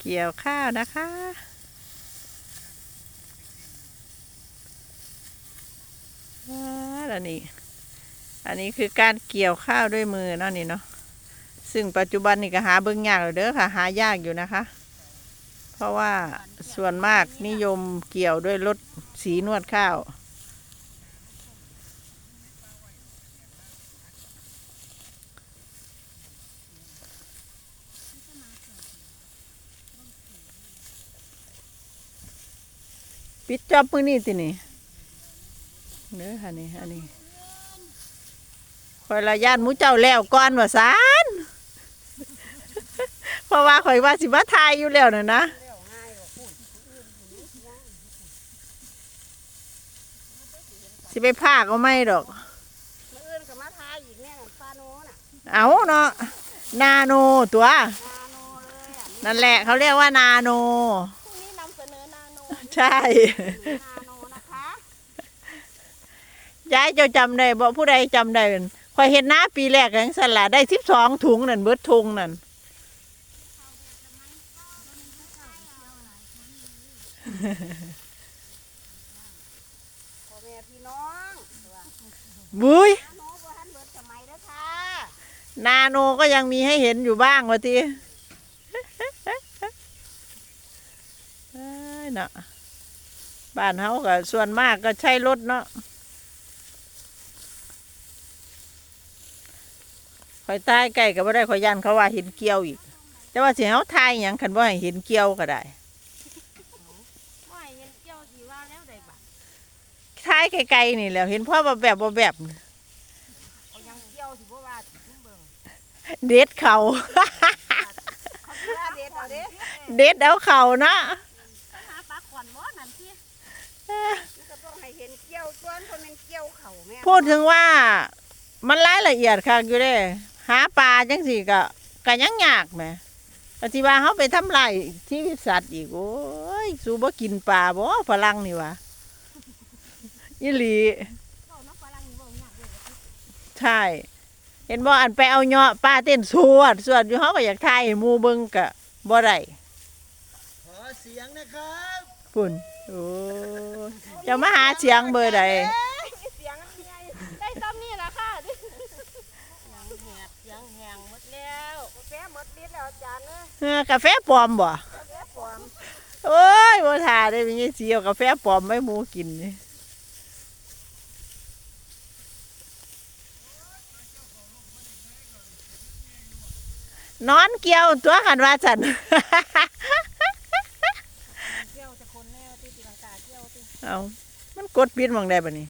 เกี่ยวข้าวนะคะ อันนี้ อันนี้คือการเกี่ยวข้าวด้วยมือเนาะนี่เนาะ ซึ่งปัจจุบันนี่ก็หาเบิ่งยากแล้วเด้อค่ะ หายากอยู่นะคะ เพราะว่าส่วนมากนิยมเกี่ยวด้วยรถสีนวดข้าว ปิดจอบมือนี่ตินี่เด้อค่ะนี่อันนี้คอยละย่านหมูเจ้าแล้วก่อนว่าซานเพราะว่าข่อยว่าสิมาทายอยู่แล้วน่ะนะสิไปพากเอาไม่ดอกมื่ออื่นก็มาทายอีกแน่นอนฟาโนน่ะเอาเนาะนาโนตัวนาโนเลยอะนั่นแหละเขาเรียกว่านาโน ใช่นาโนนะคะยายเจ้าจำได้บ่ผู้ใดจำได้คอยเห็นหน้าปีแรกอย่างสละได้สิบสองถุงนั่นเบิดถุงนั่นพ่อแม่พี่น้องตัวบุ้ยนาโนบ่ทันเบิดสมัยเด้อค่ะนาโนก็ยังมีให้เห็นอยู่บ้างวะทีเอ้ยเนาะ บ้านเฮาก็ส่วนมากก็ใช้รถเนาะคอยตายใกล้ก็บ่ได้คอยยันเขาว่าเห็นเกี่ยวอีก แต่ว่าสิเฮาทายหยังคันบ่ให้เห็นเกี่ยวก็ได้ว่าเห็นเจ้าสิว่าแล้วได้บัดทายไกลๆนี่แหล้วเห็นพ่อบ่แบบบ่แบบเอายังเจ้าสิบ่ว่าถึงเบิ่งเด็ดเขา เขาสิว่าเด็ดเอาเด้ เด็ดเอาเขานะ หาปลาขวัญบ่นั่นสิมันก็ต้องให้เห็นเกี่ยวตัวนั้นมันเกี่ยวเข่าแม่พูดถึงว่ามันรายละเอียดค่ะอยู่เด้ หาปลาจังสี่ก็ก็ยังยากแหมปฏิว่าเขาไปทำลายชีวิตสัตว์อีกโอ้ยสูบ่กินปลาบ่ฝรั่งนี่วะยี่หลีใช่เห็นบ่อันไปเอาเหาะปลาเต้นสวดสวดอยู่เขาก็อยากถ่ายหมูเบิงกะบ่ได้ นะครับปุ่นโอ้ยจะมาหาเสียงเบอร์ใดเอ้ยเสียงอันใหญ่ได้ซ้ำนี่ล่ะค่ะเสียงแหบเสียงแหงหมดแล้วกาแฟหมดฤทธิ์แล้วอาจารย์เอ้ยเออกาแฟปลอมบ่กาแฟปลอมโอ้ยบ่ทาได้มีเสียวกาแฟปลอมไม่หมูกินนี่นอนเกี่ยวตัวกันว่าฉันเกี่ยวจะคนแน่ที่ตีลังกา เอา มันกดปิดมองได้ปะนี่